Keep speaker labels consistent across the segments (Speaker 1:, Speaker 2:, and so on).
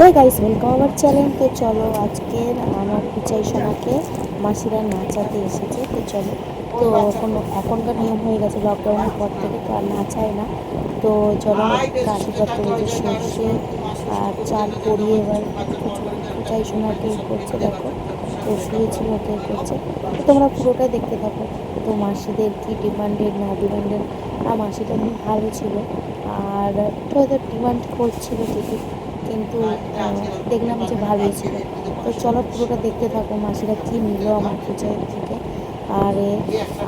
Speaker 1: Hey guys welcome our channel তো চলো আজকের আমার পিচাই সোনাকে মাসিরা নাচাতে এসেছে। তো চলো, তো এখন এখনকার নিয়ম হয়ে গেছে লকডাউনের পর থেকে তো আর নাচায় না। তো চলো যে সর্ষে আর চাল পরিয়ে এবার পিচাই সোনাকে করছে দেখো। তো শুয়েছিল ওকে করছে। তো তোমরা পুরোটাই দেখতে থাকো। তো মাসিদের কি ডিমান্ডেড না ডিমান্ডেড আর মাসিটা ভালো ছিল। আর হয়তো ডিমান্ড করছিল ঠিকই। কিন্তু দেখলাম যে ভালোই ছিল। তো চলো পুরোটা দেখতে থাকো, মাসিরা কী নিল আমার পূজার থেকে। আর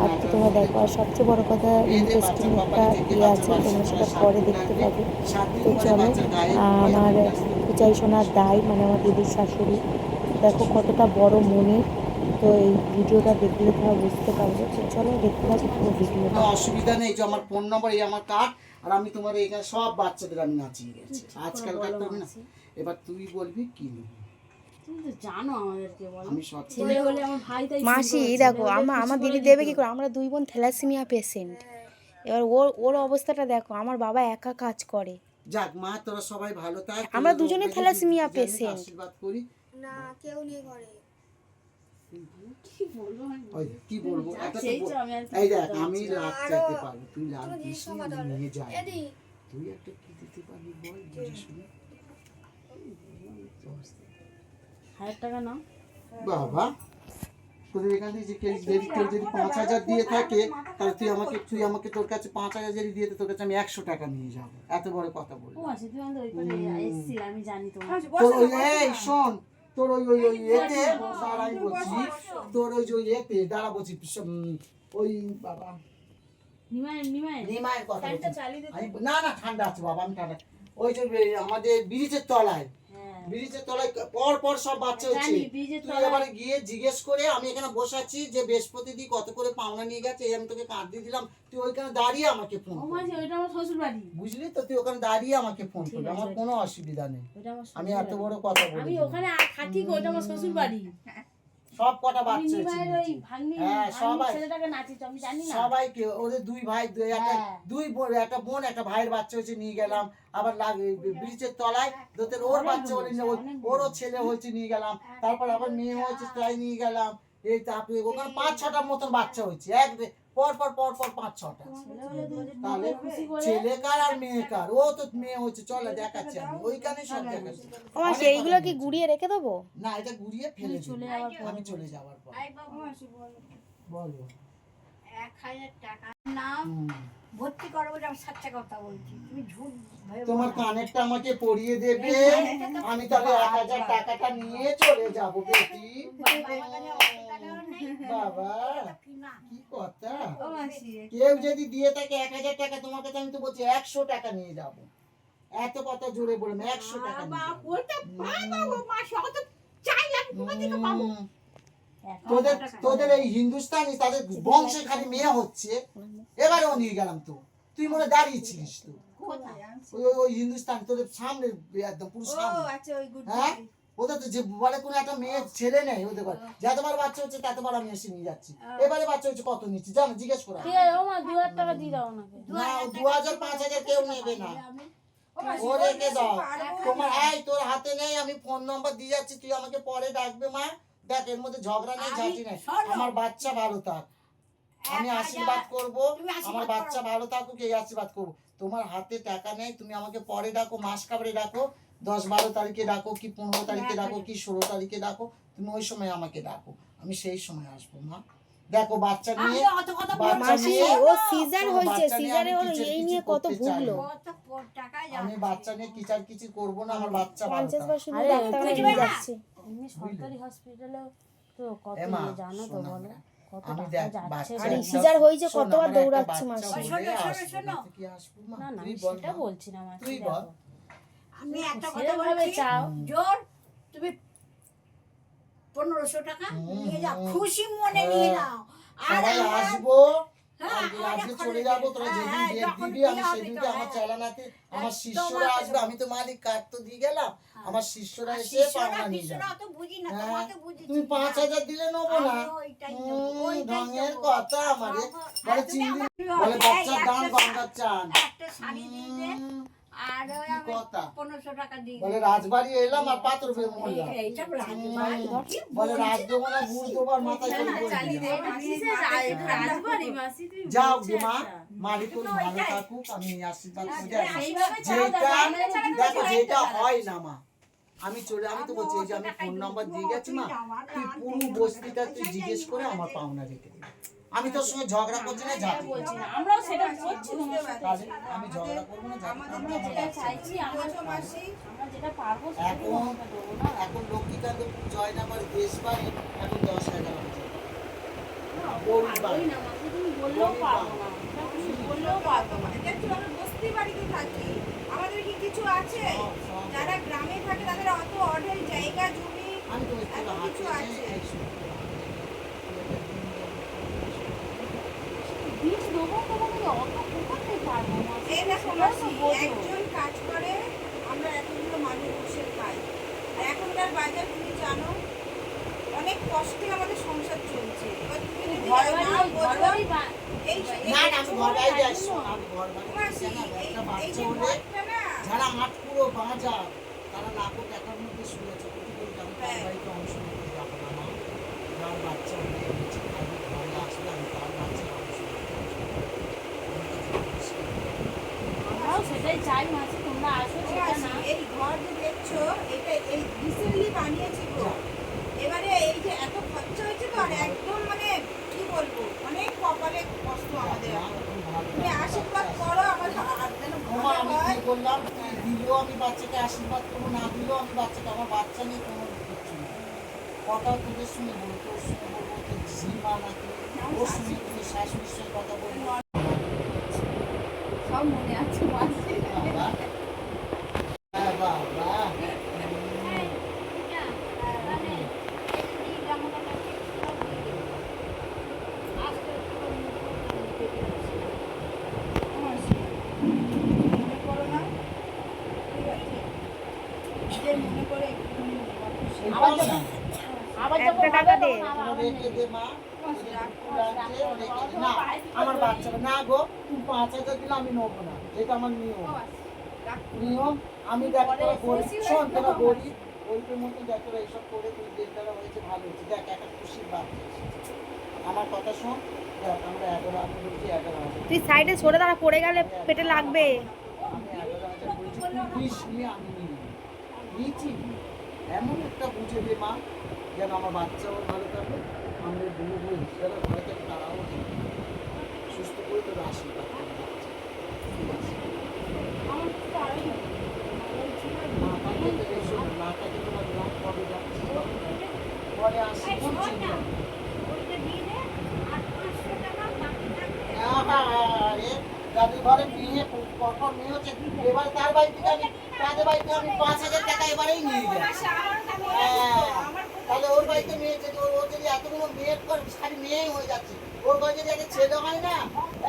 Speaker 1: আর তোমরা দেখো, আর সবচেয়ে বড় কথা ইন্টারেস্টিং একটা ইয়ে আছে, তোমরা সেটা পরে দেখতে পাবে। তো চলো, আমার পূজাই সোনার দায় মানে আমার দিদির শাশুড়ি। দেখো কতটা বড় মনের। তো এই ভিডিওটা দেখলে তোমরা বুঝতে পারবে তো চলো দেখতে পাচ্ছি পুরো ভিডিওটা।
Speaker 2: অসুবিধা নেই যে আমার ফোন নম্বর এই আমার কার্ড আর আমি তোমার এখানে সব বাচ্চাদের আমি নাচিয়ে গেছি আজকালকার তো আমি না এবার তুই বলবি কি নেবি?
Speaker 3: তুমি তো জানো আমাদেরকে বলো।
Speaker 2: আমি সব
Speaker 3: ছেলে হলে আমার ভাই তাই
Speaker 1: মাসি দেখো আমার আমার দিদি দেবে কি করে? আমরা দুই বোন থ্যালাসিমিয়া পেশেন্ট এবার ওর ওর অবস্থাটা দেখো আমার বাবা একা কাজ করে।
Speaker 2: যাক মা তোরা সবাই ভালো থাক।
Speaker 1: আমরা দুজনে থ্যালাসেমিয়া
Speaker 2: আশীর্বাদ করি।
Speaker 4: না কেউ নেই ঘরে।
Speaker 3: কি বলব আমি
Speaker 2: ওই দেখ, কি বলব? একটা তো
Speaker 3: সেই
Speaker 2: বল-
Speaker 3: তো আমি আর কি
Speaker 2: এই দেখ আমি লাভ চাইতে পারব তুই লাভ দিস নিয়ে যাই। তুই একটা কি দিতে পারবি বল বুঝে শুনে
Speaker 3: হাজার টাকা নাও।
Speaker 2: বাবা তোদের এখান থেকে যে কেউ যদি পাঁচ হাজার দিয়ে থাকে তাহলে তুই আমাকে তুই আমাকে তোর কাছে পাঁচ হাজার যদি দিয়ে দে, তোর কাছে আমি একশো টাকা নিয়ে যাব। এত বড় কথা বল
Speaker 3: আমি জানি
Speaker 2: তোর ওই শোন তোর ওই ওই ওই এতে দাঁড়াই বলছি তোর ওই ওই এতে দাঁড়া বলছি ওই বাবা।
Speaker 3: নিমায় নিমায়
Speaker 2: নিমায়ের কথা না না ঠান্ডা আছে বাবা আমি ঠান্ডা। ওই যে আমাদের ব্রিজের তলায়। ব্রিজের তলায় পর পর সব বাচ্চা হচ্ছে। তুই এবারে গিয়ে জিজ্ঞেস করে আমি এখানে বসে আছি যে বৃহস্পতি দি কত করে পাওনা নিয়ে গেছে আমি তোকে কাঁদ দিয়ে দিলাম তুই ওইখানে দাঁড়িয়ে আমাকে ফোন বুঝলি তো? তুই ওখানে দাঁড়িয়ে আমাকে ফোন করবি আমার কোনো অসুবিধা নেই। আমি এত
Speaker 3: বড়
Speaker 2: কথা
Speaker 3: আমি
Speaker 2: বলি
Speaker 3: ওখানে থাকি ওটা ওইটা আমার শ্বশুর বাড়ি
Speaker 2: সব কটা বাচ্চা হ্যাঁ, সবাই। সবাইকে ওদের দুই ভাই দুই একটা
Speaker 3: হ্যাঁ।
Speaker 2: দুই বোন একটা বোন একটা ভাইয়ের বাচ্চা হয়েছে নিয়ে গেলাম। আবার লাগ- ব্রিজের তলায় ওর বাচ্চা ওর- ছেলে হয়েছে নিয়ে গেলাম। তারপর আবার মেয়ে হয়েছে তাই নিয়ে গেলাম। এই তারপরে ওখানে পাঁচ ছটার মতন বাচ্চা হয়েছে। এক পর পর পর পর পাঁচ ছটা। তাহলে
Speaker 3: ছেলেকার
Speaker 2: ছেলে কার আর মেয়ে কার? ও তো মেয়ে হয়েছে চলে দেখাচ্ছি আমি। ওইখানে সব দেখাচ্ছি।
Speaker 1: আমার সেইগুলো কি। গুড়িয়ে রেখে দেবো?
Speaker 2: না এটা ঘুরিয়ে ফেলে
Speaker 3: চলে।
Speaker 2: আমি চলে যাওয়ার পর। বলো।
Speaker 4: এক হাজার টাকা। নাম ভর্তি করো আমি সাচ্চা কথা বলছি। তুমি ঝুট
Speaker 2: তোমার কানেরটা আমাকে পরিয়ে দেবে। আমি তাহলে এক হাজার টাকাটা নিয়ে চলে যাব বেটি। বাবা কি কথা? কেউ যদি দিয়ে থাকে এক হাজার টাকা তোমার কাছে আমি তো বলছি একশো টাকা নিয়ে যাব। এত কথা জোরে বললাম একশো টাকা নিয়ে যাব। তোদের তোদের এই হিন্দুস্তানি তাদের বংশে খালি মেয়ে হচ্ছে। এবারেও নিয়ে গেলাম তো। তুই মনে দাঁড়িয়েছিলিস তো। ওই ওই- ওই হিন্দুস্তান তোদের সামনে একদম পুরো
Speaker 4: আচ্ছা
Speaker 2: হ্যাঁ? ওদের তো যে বলে কোনো একটা মেয়ে ছেলে নেই ওদের যতবার বাচ্চা হচ্ছে ততবার আমি এসে নিয়ে যাচ্ছি। এবারে বাচ্চা হচ্ছে কত নিচ্ছি? জানো জিজ্ঞেস করা।
Speaker 3: ঠিক আছে ও মা দু হাজার টাকা দিয়ে দাও
Speaker 2: না দু হাজার পাঁচ হাজার কেউ নেবে না। ও রেখে দাও। তোমার এই তোর হাতে নেই আমি ফোন নাম্বার দিয়ে যাচ্ছি তুই আমাকে পরে ডাকবে মা। দেখ এর মধ্যে ঝগড়া নেই ঝাঁটি নেই। আমার বাচ্চা ভালো থাক। আমি আশীর্বাদ করব। আমার বাচ্চা ভালো থাকুক এই আশীর্বাদ করব। তোমার হাতে টাকা নেই তুমি আমাকে পরে ডাকো মাস কাবড়ে ডাকো। দশ বারো তারিখে ডাকো কি পনেরো তারিখে ডাকো কি ষোলো তারিখে ডাকো। তুমি ওই সময় আমাকে ডাকো। আমি সেই সময় আসব মা। দেখো বাচ্চা নিয়ে বাচ্চা নিয়ে
Speaker 1: ও সিজার হয়েছে সিজারে
Speaker 2: আমি
Speaker 1: ওর এই নিয়ে কত ভুগলো
Speaker 2: আমি বাচ্চা নিয়ে কিচার কিচির করব না আমার বাচ্চা ভালো
Speaker 3: আরে।
Speaker 1: যাচ্ছে।
Speaker 3: এমনি সরকারি হসপিটালে তো কত ইয়ে জানো তো বলো
Speaker 2: না। আমি দেখ
Speaker 1: সিজার হয়েছে কতবার দৌড়াচ্ছে মাসি।
Speaker 2: না
Speaker 3: আমি সেটা বলছি না মাসি
Speaker 2: তুই
Speaker 3: দেখো।
Speaker 2: বল।
Speaker 4: আমি একটা কথা
Speaker 3: ভাবে
Speaker 4: বলছি
Speaker 3: চাও
Speaker 4: জোর তুমি পনেরোশো টাকা নিয়ে যাও খুশি মনে
Speaker 2: হ্যাঁ।
Speaker 4: নিয়ে নাও আর
Speaker 2: আসব
Speaker 4: হ্যাঁ,
Speaker 2: আজকে
Speaker 4: আমার
Speaker 2: আজকে চলে যাব তোরা
Speaker 4: হ্যাঁ,
Speaker 2: যেদিন
Speaker 4: হ্যাঁ,
Speaker 2: ডেট দিবি আমি সেদিনকে আমার
Speaker 4: হ্যাঁ।
Speaker 2: চালানাতে আমার শিষ্যরা আসবে আমি তো মালিক কার্ড তো দিয়ে গেলাম আমার শিষ্যরা এসে পাওনা নিয়ে যাবে। হ্যাঁ, তুমি পাঁচ হাজার দিলে নেব না। ঢঙের কথা আমারে। বলে চিংড়ি বলে বাচ্চার দাম গঙ্গার চান।
Speaker 4: আর আমি
Speaker 2: কথা?
Speaker 4: পনেরোশো টাকা দিই
Speaker 2: বলে রাজবাড়ি এলাম আর পাথর বের মরলাম
Speaker 4: এইটা রাজবাড়ি।
Speaker 2: বলে রাজ গুড় দেবো মাথায় করে বলবি যাও মা মারি তোর ভালো থাকুক আমি আশীর্বাদ করে আসি। যেটা দেখো যেটা হয় না মা। আমি চলে আমি তো বলছি যে আমি ফোন নাম্বার দিয়ে গেছি মা। তুই পুরো বস্তিটা তুই জিজ্ঞেস করে আমার পাওনা রেখে দিবি আমি তোর সঙ্গে ঝগড়া করছি না
Speaker 3: বলছি না আমরাও সেটা করছি তোমার সাথে।
Speaker 2: তাহলে আমি ঝগড়া করব না
Speaker 3: আমরা যেটা চাইছি আমরা মাসি আমরা যেটা পারব সেটা দেবো না।
Speaker 2: এখন লক্ষ্মীকান্ত জয় না আমার দেশ বাড়ি এখন দশ হাজার।
Speaker 3: বললেও পারব না বললেও পারব না।
Speaker 5: দেখছ আমরা বস্তি বাড়িতে থাকি। আমাদের কি কিছু আছে। যারা গ্রামে থাকে তাদের অত অঢেল জায়গা জমি
Speaker 2: তো
Speaker 5: কিছু আছে।
Speaker 2: এই শুরু
Speaker 3: বীজ দেবো তোমাকে অত কোথাতে পারব মাসি
Speaker 5: এই দেখো
Speaker 3: সেটাও তো
Speaker 5: মাসি
Speaker 3: বোঝো।
Speaker 5: একজন কাজ করে আমরা এতগুলো মানুষ বসে খাই আর এখনকার বাজার তুমি জানো অনেক কষ্টে আমাদের সংসার চলছে এবার তুমি যদি
Speaker 3: ঘর
Speaker 5: না
Speaker 3: বাড়ি ঘর
Speaker 5: বোঝো
Speaker 3: বাড়ি বা-
Speaker 5: এই
Speaker 2: না না আমি ঘর বাইরে আসব না, আমি ঘর বাইরে
Speaker 5: মাসি
Speaker 2: আসছি না,
Speaker 5: এই
Speaker 2: একটা
Speaker 5: এই
Speaker 2: বাচ্চা
Speaker 5: যে
Speaker 2: হলে
Speaker 5: ঘরটা না
Speaker 2: যারা হাত পুরো তারা লাখো টাকার মধ্যে শুয়েছে কোটি টাকা তার
Speaker 5: হ্যাঁ।
Speaker 2: বাড়িতে অংশ নিতে যাব না যার বাচ্চা আমি ঘরে আসলে আমি তার বাচ্চা অংশ। আমি
Speaker 3: সেটাই চাই মাসি তোমরা আসো সেটা
Speaker 5: মাসি,
Speaker 3: না
Speaker 5: এই ঘর যে দেখছ এটা এই রিসেন্টলি বানিয়েছি গো এবারে এই যে এত খরচা হয়েছে তো আর একদম মানে কি বলব অনেক কপালে কষ্ট আমাদের
Speaker 2: না,
Speaker 5: এখন।
Speaker 2: তুমি ভালো
Speaker 5: তুমি আশীর্বাদ করো আমার আর যেন
Speaker 2: ওমা,
Speaker 5: ভালো
Speaker 2: আমি
Speaker 5: হয়
Speaker 2: কি বললাম তুই দিলেও আমি বাচ্চাকে আশীর্বাদ করব না দিলেও আমি বাচ্চাটা আমার বাচ্চা নিয়ে কোনো কিছু নেই কথা তোদের শুনে বলব তোর শুনে বলব তোর ঝিমা নাকি ওর শুনে তুমি শ্বাস সঙ্গে কথা বলব।
Speaker 5: সব মনে আছে
Speaker 2: বাবা হ্যাঁ বাবা
Speaker 5: মাসি, মনে করো না ঠিক আছে নিজের মনে করে একটু
Speaker 2: এবার না,
Speaker 3: আবার যখন টাকা দে
Speaker 2: তোমরা রেখে দে মা ফুল আনছে, রেখে দে। না আমার বাচ্চা না গো তুমি পাঁচ হাজার দিলে আমি নেব না এটা আমার নিয়ম। নিয়ম আমি দেখ তোরা গরিব শোন তোরা গরিব গরিবের মতো দেখ তোরা এইসব করে তুই দেড় টাকা হয়েছে ভালো হয়েছে দেখ একটা খুশির এসেছে। আমার কথা শোন দেখ আমরা এগারো আমি বলছি এগারো হাজার।
Speaker 6: তুই সাইডে সরে দাঁড়া পড়ে গেলে পেটে লাগবে।
Speaker 2: আমি এগারো হাজার বলছি তুই নিয়ে আমি নিই। নিয়েছি এমন একটা বুঝে দে মা যেন আমার বাচ্চাও ভালো থাকবে আমাদের বউ বউ হিসেবে ঘরে থেকে তারাও সুস্থ করে তোর আশীর্বাদ করবে বাচ্চা। ঠিক আছে মাথাকে তো এসো না, মাথাকে তোমার লাভ কবে যাচ্ছে পরে আসি কোন চিন্তা আহারে, ঘরে বিয়ে কখন হচ্ছে এবার তার বাড়ি থেকে আমি তাদের বাড়িতে আমি পাঁচ হাজার টাকা এবারেই নিয়ে যাই। হ্যাঁ, তাহলে ওর বাড়িতে মেয়ে যদি ওর যদি এতগুলো মেয়ের পর খালি মেয়েই হয়ে যাচ্ছে। ওর ঘরে যদি একটা ছেলে হয় না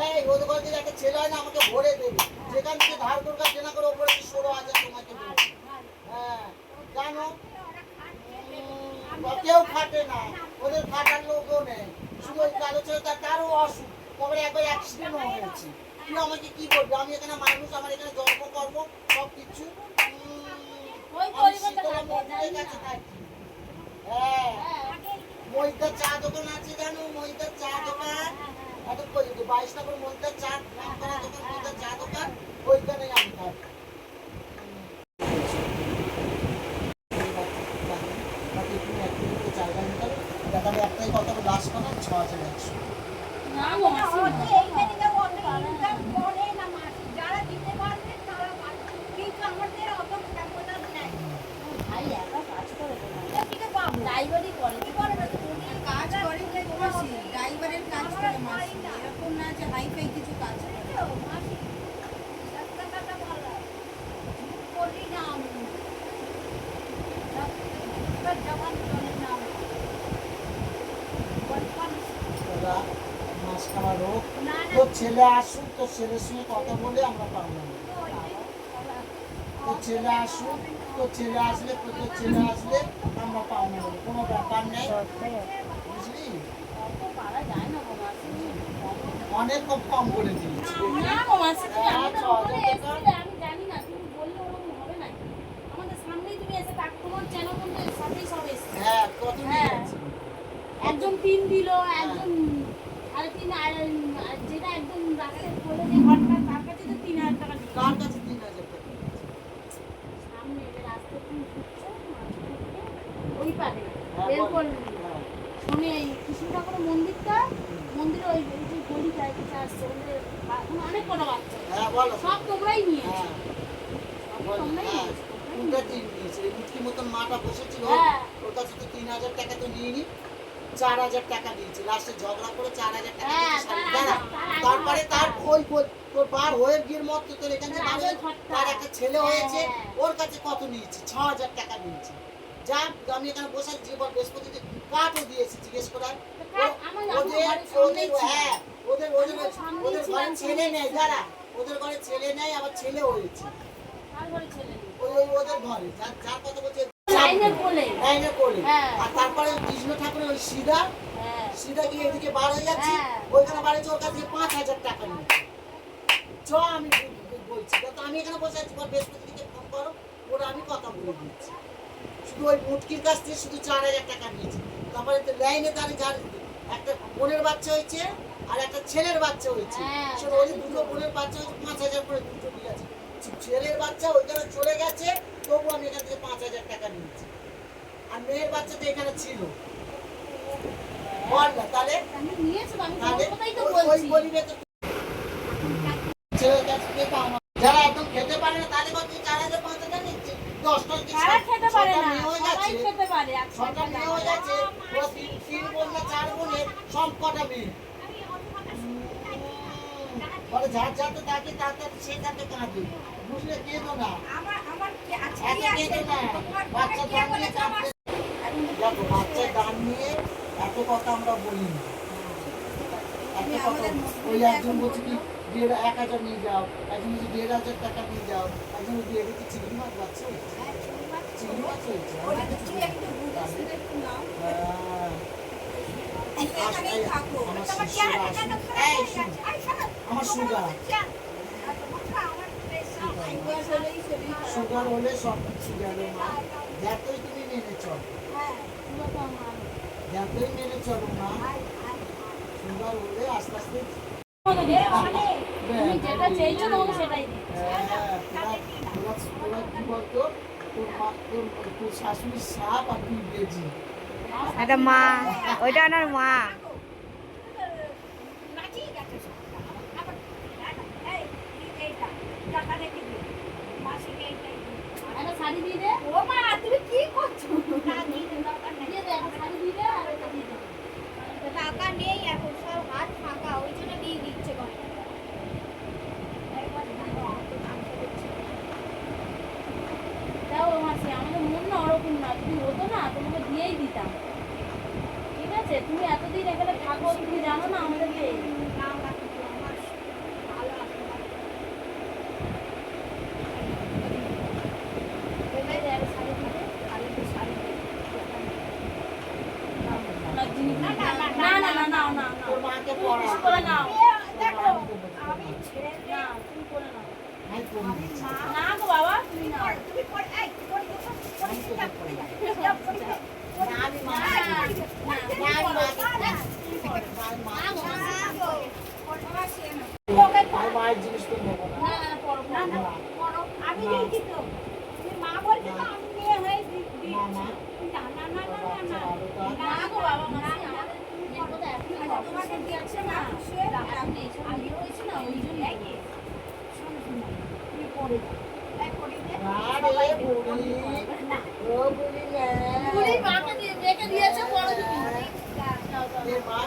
Speaker 2: এই ওর ঘরে যদি একটা ছেলে হয় না আমাকে ভরে দেবে। যেখান থেকে ধার করে কেনা করে ওপরে ষোলো হাজার তোমাকে দেবে। হ্যাঁ জানো কেউ খাটে না ওদের খাটার লোকও নেই। শুধু ওই কালো ছেলেটা তারও অসুখ তারপরে একবার অ্যাক্সিডেন্ট হয়েছে। তুই আমাকে কি বলবি আমি এখানে মানুষ আমার এখানে জন্ম করব সব কিছু হ্যাঁ। মহিদার চা দোকান আছে জানো? মহিদার চা দোকান। এত বাইশ নম্বর মহিদার চা দোকান মহিদার চা দোকান। ওইখানে ছেলে আসুক তো ছেলের সঙ্গে কথা বলে আমরা পাবো তো ছেলে আসুক তো ছেলে আসলে তো ছেলে আসলে আমরা পাবো না। কোনো ব্যাপার নেই। বুঝলি? অনেক কম কম করে দিয়েছি। হ্যাঁ,
Speaker 3: হ্যাঁ একজন তিন দিল একজন তিন আর আর যেটা একদম রাস্তায় বলে যে ঘণ্টা তার কাছে তো তিন হাজার টাকা
Speaker 2: কার কাছে তিন হাজার টাকা
Speaker 3: সামনে যে রাস্তা তুমি ঢুকছো ওই পারে এরপর
Speaker 2: বল।
Speaker 3: এই কৃষ্ণ মন্দিরটা মন্দিরে ওই ওই যে গলিটা এটা আসছে ওদের অনেক কটা বাচ্চা। আছে। সব তোমরাই নিয়েছো। সব
Speaker 2: বলো,
Speaker 3: তোমরাই নিয়েছো।
Speaker 2: তিন নিয়েছে। এই মুটকির মতন মাটা বসেছিল।
Speaker 3: হ্যাঁ।
Speaker 2: ওর কাছে তো তিন হাজার টাকা তো নিয়ে চার হাজার টাকা দিয়েছে। লাস্টে ঝগড়া করে চার হাজার টাকা
Speaker 3: হ্যাঁ,
Speaker 2: দাঁড়া, তারপরে তার ওই তোর বার মত তোর এখানে।
Speaker 3: তার
Speaker 2: একটা ছেলে হয়েছে
Speaker 3: হ্যাঁ।
Speaker 2: ওর কাছে কত নিয়েছে? ছ হাজার টাকা নিয়েছে। যা আমি এখানে বসে জীবন বৃহস্পতি কাঠও দিয়েছি জিজ্ঞেস করার ওদের ওদের হ্যাঁ ওদের ওদের
Speaker 3: আমার
Speaker 2: ওদের ঘরে ছেলে নেই যারা ওদের ঘরে ছেলে নেই আবার ছেলে হয়েছে? ওই ওদের ঘরে যার যার কথা বলছে
Speaker 3: কোলে। হ্যাঁ।
Speaker 2: আর তারপরে কৃষ্ণ ঠাকুরের ওই সিধা
Speaker 3: হ্যাঁ।
Speaker 2: সিধা গিয়ে এদিকে বার হয়ে যাচ্ছে। ওইখানে বাড়ি ওর কাছে পাঁচ হাজার টাকা নিয়ে চ আমি বল- বল- বলছি তো আমি এখানে বসে আছি দিকে ফোন করো ওরা আমি কথা বলে দিচ্ছি শুধু ওই মুটকির কাছ থেকে শুধু চার হাজার টাকা নিয়েছে তারপরে তো লাইনে দাঁড়িয়ে যার একটা বোনের বাচ্চা হয়েছে আর একটা ছেলের বাচ্চা হয়েছে
Speaker 3: হ্যাঁ,
Speaker 2: ওই দুটো বোনের বাচ্চা হয়েছে পাঁচ হাজার করে দুটো নিয়ে আছে ছেলের বাচ্চা ওইখানে চলে গেছে তবু আমি এখান থেকে পাঁচ হাজার টাকা নিয়েছি। আর মেয়ের বাচ্চা তো এখানে ছিল। বল না তাহলে?
Speaker 3: আমি নিয়েছো তো, আমি
Speaker 2: তাহলে
Speaker 3: তোমার কথাই তো
Speaker 2: ওই- ওই তো ছেলের কাছ থেকে যারা একদম খেতে পারে না তাদের কত চার হাজার পাঁচ হাজার নিচ্ছে। দশটা কি
Speaker 3: যারা
Speaker 2: ছ-
Speaker 3: খেতে পারে না,
Speaker 2: মেয়ে হয়ে
Speaker 3: সবাই
Speaker 2: গেছে
Speaker 3: খেতে পারে, এক
Speaker 2: ছটা মেয়ে হয়ে গেছে তিন তিন বোন না চার বোনের সব কটা মেয়ে। বলে যার যাতে তাকে তার তার সে তাকে কাঁদে। বুঝলে? কেঁদো না।
Speaker 5: আমার আমার কি আছে
Speaker 2: এত কেঁদো না। বাচ্চা দান নিয়ে কাঁদতে দেখো বাচ্চার দান নিয়ে এত কথা আমরা বলি না। এত কথা ওই একজন বলছে কি দেড় এক হাজার নিয়ে যাও। একজন বলছে দেড় হাজার টাকা নিয়ে যাও। একজন বলছে এটা কি চিংড়ি মাছ বাচ্চা? হয়েছে চিংড়ি মাছ হয়েছে। হ্যাঁ। আমার
Speaker 5: হয়ে
Speaker 2: আমার সুগার।
Speaker 5: আমার
Speaker 2: সুগার। হলে সব কিছু গেল মা যতই তুমি মেনে চলো
Speaker 5: হ্যাঁ,
Speaker 3: আমার।
Speaker 2: যতই মেনে চলো মা সুগার হলে আস্তে আস্তে
Speaker 3: যেটা চেয়েছো তোমাকে সেটাই
Speaker 2: হ্যাঁ, তোরা- কি বলতো শাশুড়ির সাপ আর তুই বেজি
Speaker 6: একটা মা ওইটা ওনার মা
Speaker 5: নাচিয়ে গেছে সব। আবার, এই, এইটা, টাকা রেখে দিও। মাসিকে এইটাই
Speaker 3: একটা শাড়ি দিয়ে দে।
Speaker 5: ও মা, তুমি কি করছ? না, দিয়ে দরকার নেই।
Speaker 3: একটা শাড়ি দিয়ে দে আর একটা দিয়ে দে।
Speaker 5: টাকা নেই এখন সব হাত ফাঁকা ওই জন্য দিয়ে দিচ্ছে করে
Speaker 3: দাও মাসি আমাদের মন না ওরকম না। যদি হতো না তোমাকে দিয়েই দিতাম। ঠিক আছে? তুমি এতদিন এখানে থাকো তুমি জানো না আমাদেরকে এই যে একটা শাড়ি দিয়ে দে, আর একটা শাড়ি দিয়ে দে। না, জিনিস- না, না, না, না, না, না, না, না।
Speaker 2: তোর মাকে
Speaker 3: তুমি
Speaker 2: পড়া
Speaker 3: কিছু করে নাও।
Speaker 5: দেখো আমি ছেড়ে দে
Speaker 3: না, তুমি করে নাও।
Speaker 2: আমি পড়ে দিচ্ছি।
Speaker 3: না গো বাবা, তুমি নাও।
Speaker 5: তুমি পড় এই পড় দেখো পড় যা পড়ে যা যা পড়ে যা
Speaker 2: না, আমি মা
Speaker 3: না, না,
Speaker 2: না, আমি মাকে পড়া। আমি মা-
Speaker 3: না গো, মাসি,
Speaker 5: না গো পড় সে না
Speaker 2: আমি মায়ের জিনিস তো নেব না।
Speaker 3: না, না, পড়ো,
Speaker 5: না
Speaker 3: পড়ো।
Speaker 5: না পড়ো আমি দিয়েছি তো তুমি মা বলছো তো আমি মেয়ে হয়ে দি-
Speaker 2: না, মা।
Speaker 5: দিয়েছি না না না না না না
Speaker 3: না গো বাবা, মাসি, আমাদের মেয়ের কথা এখনই
Speaker 5: আচ্ছা,
Speaker 3: অপারেশন
Speaker 5: তোমাকে
Speaker 3: দিয়েছে
Speaker 5: দিচ্ছে
Speaker 3: না।
Speaker 5: না, শুয়ে দাও।
Speaker 3: এখন এইসব ইয়ে হয়েছে না, ওই জন্য।
Speaker 5: শোনো, শোনো, তুমি পড়ে যাও। এই পড়ে দে।
Speaker 2: না রে, বুড়ি। ও বুড়ি না।
Speaker 3: বুড়ি মাকে দিয়ে- মেয়েকে দিয়েছে, পড়ো তুমি।
Speaker 5: যা।
Speaker 3: যাও, যাও।
Speaker 2: এ মা,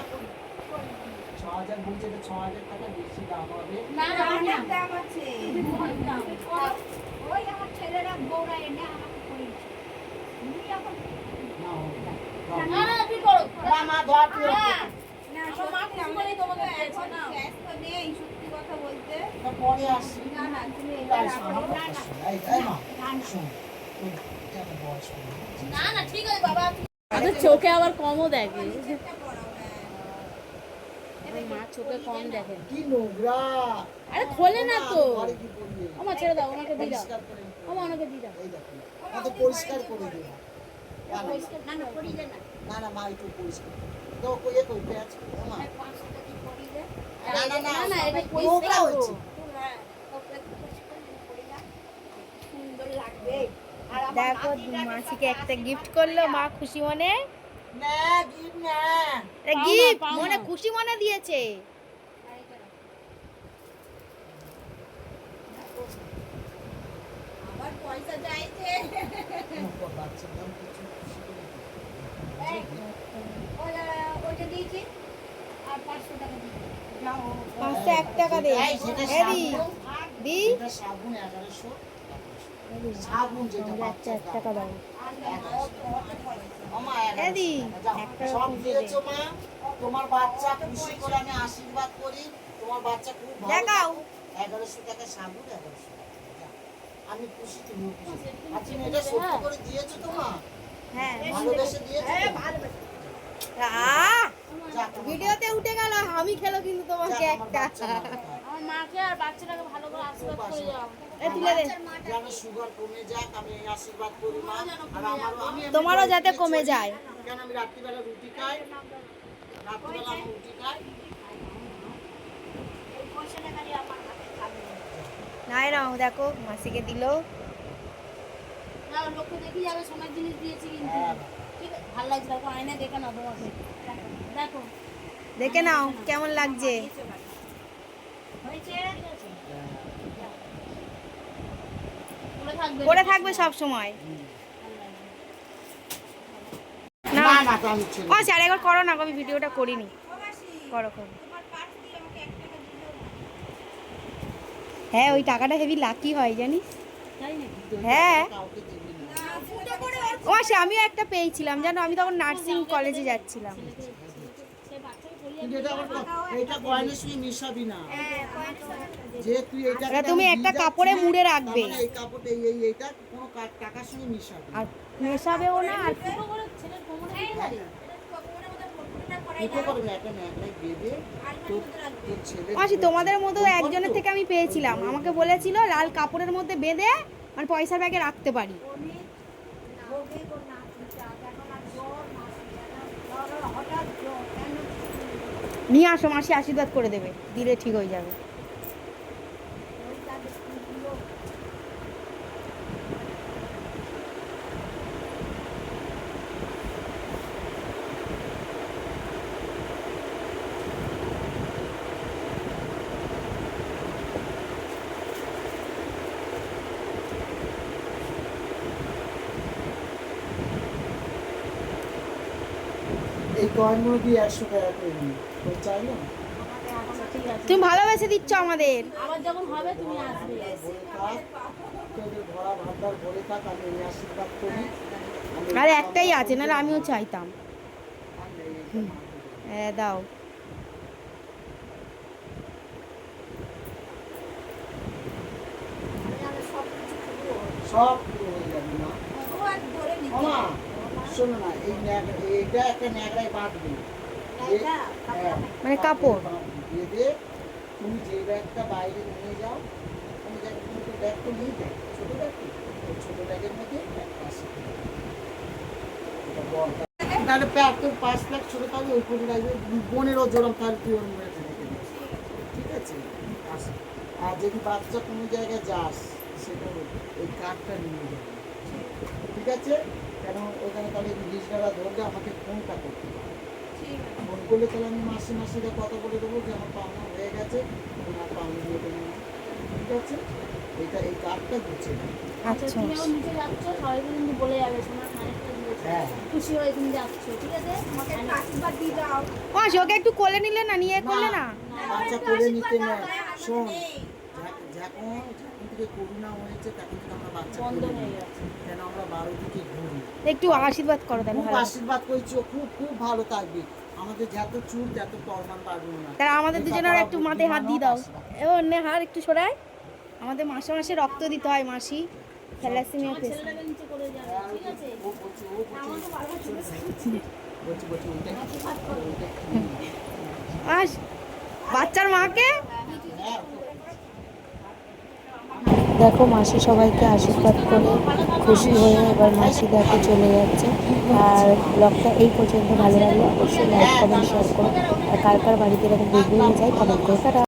Speaker 2: ছ হাজার বলছে তো ছ হাজার টাকা বেশি দাম হবে
Speaker 3: না, না, না,
Speaker 5: অনেক দাম আছে।
Speaker 3: না।
Speaker 5: ওই আমার ছেলেরা এনে আমাকে পড়িয়েছে। তুমি এখন
Speaker 2: না না।
Speaker 3: না, না, করো।
Speaker 2: মা, ধর তুই।
Speaker 3: না,
Speaker 5: না,
Speaker 3: মা
Speaker 5: সত্যি
Speaker 3: খুশি তোমাকে
Speaker 5: এখন
Speaker 3: নাও।
Speaker 5: তো নেই, সত্যি কথা বলতে।
Speaker 2: পরে আসি
Speaker 5: না, না, তুমি এটা
Speaker 2: তাই
Speaker 5: রাখো।
Speaker 2: আমার
Speaker 5: না,
Speaker 2: কথা
Speaker 5: না,
Speaker 2: শোন। এই, এই মা,
Speaker 5: না, না।
Speaker 2: শোন। তোর একটা বয়স গেছে।
Speaker 3: না, না, ঠিক আছে বাবা। চোখে আবার কমও দেখে। মা চোখে কম দেখে
Speaker 2: কি নোংরা
Speaker 3: আরে খোলে না তো? আমার ছেড়ে দাও ওনাকে দিয়ে দাও আমার ওনাকে দিয়ে
Speaker 2: দেখো কত পরিষ্কার করে দিও
Speaker 4: না না করিলে না।
Speaker 2: না না মা একটু পরিষ্কার তো কইয়ে কই পেঁয়াজ? মা
Speaker 4: পাঁচশো টাকা করিলে
Speaker 2: না না না
Speaker 3: না, না, এটা পরিষ্কার
Speaker 2: হয়েছে।
Speaker 4: ওপরে পরিষ্কার করিলা সুন্দর লাগবে। আর আমার
Speaker 6: দেখো মাসিকে একটা গিফট করল মা খুশি মনে?
Speaker 2: না গিফট না
Speaker 6: গিফট মনে খুশি মনে দিয়েছে
Speaker 5: আবার পয়সা চাইছে।
Speaker 4: দিয়েছি। আর পাঁচশো টাকা দিয়েছি।
Speaker 6: পাঁচশো এক টাকা দে। দি। এক টাকা দাও।
Speaker 2: তোমার বাচ্চা খুশি করে আমি আশীর্বাদ করি। তোমার বাচ্চা খুব
Speaker 6: দেখাও।
Speaker 2: এগারোশো টাকা সাবুন এগারোশো আমি খুশি তুমি খুশি। এটা সত্যি করে দিয়েছ তো মা?
Speaker 6: হ্যাঁ।
Speaker 2: ভালোবেসে দিয়েছ
Speaker 6: ভিডিওতে উঠে গেল আমি খেলো কিন্তু তোমাকে একটা।
Speaker 3: আমার মাকে আর বাচ্চাটাকে ভালো করে আশীর্বাদ করে যাও
Speaker 6: এ তুলে দে।
Speaker 2: যেন সুগার কমে যাক আমি আশীর্বাদ করি মা। আর আমারও আমি
Speaker 6: তোমারও যাতে কমে যায়।
Speaker 2: কেন আমি রাত্রিবেলা রুটি খাই? রাত্রিবেলা রুটি খাই
Speaker 4: ওই পয়সাটা খালি আমার হাতে থাকবে
Speaker 6: নাই নাও দেখো মাসিকে দিলো।
Speaker 3: দেখি যাবে সোনার জিনিস দিয়েছি কিন্তু।
Speaker 2: হ্যাঁ।
Speaker 3: ভালো লাগছে দেখো আয়না দেখে নাও তোমাকে দেখো।
Speaker 6: দেখে নাও কেমন লাগছে?
Speaker 4: হয়েছে?
Speaker 3: পরে থাকবে।
Speaker 6: সব সময়। না
Speaker 2: না না তো আমি ছেড়ে
Speaker 6: ও স্যার একবার করো না আমি ভিডিওটা করিনি। করো করো
Speaker 5: তোমার পার্স দিয়ে আমাকে এক টাকা দিলেও না
Speaker 6: হ্যাঁ ওই টাকাটা হেভি লাকি হয়, জানিস? হ্যাঁ। ও, সে আমিও একটা পেয়েছিলাম, জানো, আমি তখন নার্সিং কলেজে যাচ্ছিলাম। তুমি একটা কাপড়ে মুড়ে রাখবে। আর মেশাবেও না, আর মাসি, তোমাদের মতো একজনের থেকে আমি পেয়েছিলাম। আমাকে বলেছিল, লাল কাপড়ের মধ্যে বেঁধে আর পয়সা ব্যাগে রাখতে পারি। নিয়ে আসো মাসি, আশীর্বাদ করে দেবে। দিলে ঠিক হয়ে যাবে।
Speaker 2: একশো টাকা করে নিই
Speaker 6: তুমি ভালোবেসে দিচ্ছ আমাদের।
Speaker 3: আবার যখন হবে তুমি আসবে।
Speaker 2: ভরে থাক তোদের ভরা ভান্ডার ভরে থাক আমি আশীর্বাদ করি।
Speaker 6: আর একটাই আছে নাহলে আমিও চাইতাম। হ্যাঁ দাও।
Speaker 2: সব পুরো হয়ে যাবে না শোনো না এই এইটা একটা ন্যাকড়ায় বাঁধবে। এই- হ্যাঁ,
Speaker 6: মানে কাপড়।
Speaker 2: বেঁধে তুমি যে ব্যাগটা বাইরে নিয়ে যাও তুমি দেখ তুমি তো ব্যাগ তো নিয়ে যাও ছোট ব্যাগ তো? ওই ছোট ব্যাগের মধ্যে ব্যাগটা আছে। তাহলে তোর পাঁচ প্যাক ছোট থাকবে ওই করে রাখবে বোনেরও জোরম তাহলে তুই ওর মনে ঠিক আছে? আচ্ছা। আর যদি বাচ্চা কোনো জায়গায় যাস সেটা ওই কার্ডটা নিয়ে যাবে। ঠিক আছে? কেন ওখানে তাহলে রিজিস্টাররা ধরলে আমাকে ফোনটা করতে হবে। ফোন করলে তাহলে আমি মাসে মাসে কথা বলে দেবো যে আমার পাওনা হয়ে গেছে তোমার পাওনা দিয়ে দেবো না ঠিক আছে? এটা এই কার্ডটা দেবে
Speaker 3: আচ্ছা
Speaker 6: আচ্ছা।
Speaker 3: তুমি নিচে যাচ্ছ সবাই কিন্তু বলে যাবে সোনার খানিকটা দিয়েছে
Speaker 2: হ্যাঁ।
Speaker 3: খুশি হয়ে তুমি যাচ্ছ ঠিক আছে?
Speaker 5: আমাকে আশীর্বাদ দিয়ে দাও।
Speaker 6: মাসি ওকে একটু কোলে নিলে না নিয়ে করলে না।
Speaker 2: বাচ্চা করে নিতে না। শোন
Speaker 5: নেই।
Speaker 2: যা- যখন যখন থেকে করোনা হয়েছে তখন থেকে আমরা বাচ্চা
Speaker 3: বন্ধ হয়ে গেছে।
Speaker 2: কেন আমরা বারো দিকে ঘুরি?
Speaker 6: একটু আশীর্বাদ করো
Speaker 2: খুব আশীর্বাদ করছি ও খুব খুব ভালো থাকবে। আমাদের যত চুল তত পরমান পারব না।
Speaker 6: তারা আমাদের দুজনের একটু মাথায় হাত দিয়ে দাও। এ অন্য হাত একটু সরাই। আমাদের মাসে মাসে রক্ত দিতে হয় মাসি। থ্যালাসেমিয়া পেশেন্ট
Speaker 3: ছেলেটাকে নিচে করে যাবে
Speaker 2: হ্যাঁ,
Speaker 3: ঠিক আছে
Speaker 2: ও বলছে ও বলছে বলছি বলছি ওইটা ওইটা কি?
Speaker 6: আস বাচ্চার মাকে
Speaker 2: হ্যাঁ
Speaker 1: দেখো মাসি সবাইকে আশীর্বাদ করে খুশি হয়ে এবার মাসি দেখে চলে যাচ্ছে। আর ব্লগটা এই পর্যন্ত ভালো লাগলে অবশ্যই লাইক কমেন্ট শেয়ার করো। আর কার কার বাড়িতে এরকম বেরিয়ে যায় কমেন্ট করে।